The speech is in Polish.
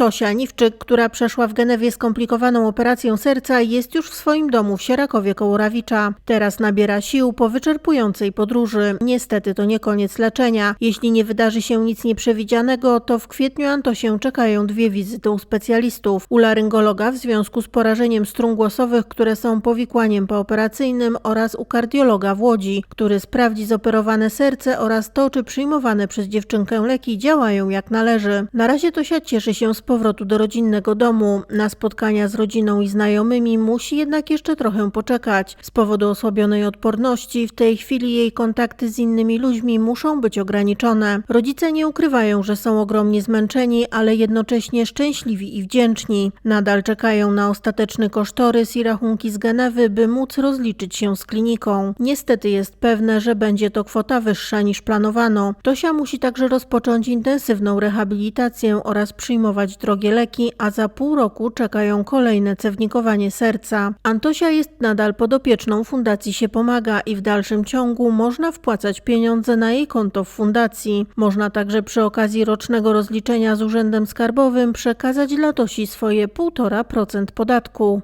Tosia Niwczyk, która przeszła w Genewie skomplikowaną operację serca, jest już w swoim domu w Sierakowie koło Rawicza. Teraz nabiera sił po wyczerpującej podróży. Niestety to nie koniec leczenia. Jeśli nie wydarzy się nic nieprzewidzianego, to w kwietniu Antosię czekają dwie wizyty u specjalistów. U laryngologa w związku z porażeniem strun głosowych, które są powikłaniem pooperacyjnym oraz u kardiologa w Łodzi, który sprawdzi zoperowane serce oraz to, czy przyjmowane przez dziewczynkę leki działają jak należy. Na razie Tosia cieszy się z powrotu do rodzinnego domu. Na spotkania z rodziną i znajomymi musi jednak jeszcze trochę poczekać. Z powodu osłabionej odporności w tej chwili jej kontakty z innymi ludźmi muszą być ograniczone. Rodzice nie ukrywają, że są ogromnie zmęczeni, ale jednocześnie szczęśliwi i wdzięczni. Nadal czekają na ostateczny kosztorys i rachunki z Genewy, by móc rozliczyć się z kliniką. Niestety jest pewne, że będzie to kwota wyższa niż planowano. Tosia musi także rozpocząć intensywną rehabilitację oraz przyjmować drogie leki, a za pół roku czekają kolejne cewnikowanie serca. Antosia jest nadal podopieczną Fundacji się pomaga i w dalszym ciągu można wpłacać pieniądze na jej konto w fundacji. Można także przy okazji rocznego rozliczenia z Urzędem Skarbowym przekazać dla Tosi swoje 1,5% podatku.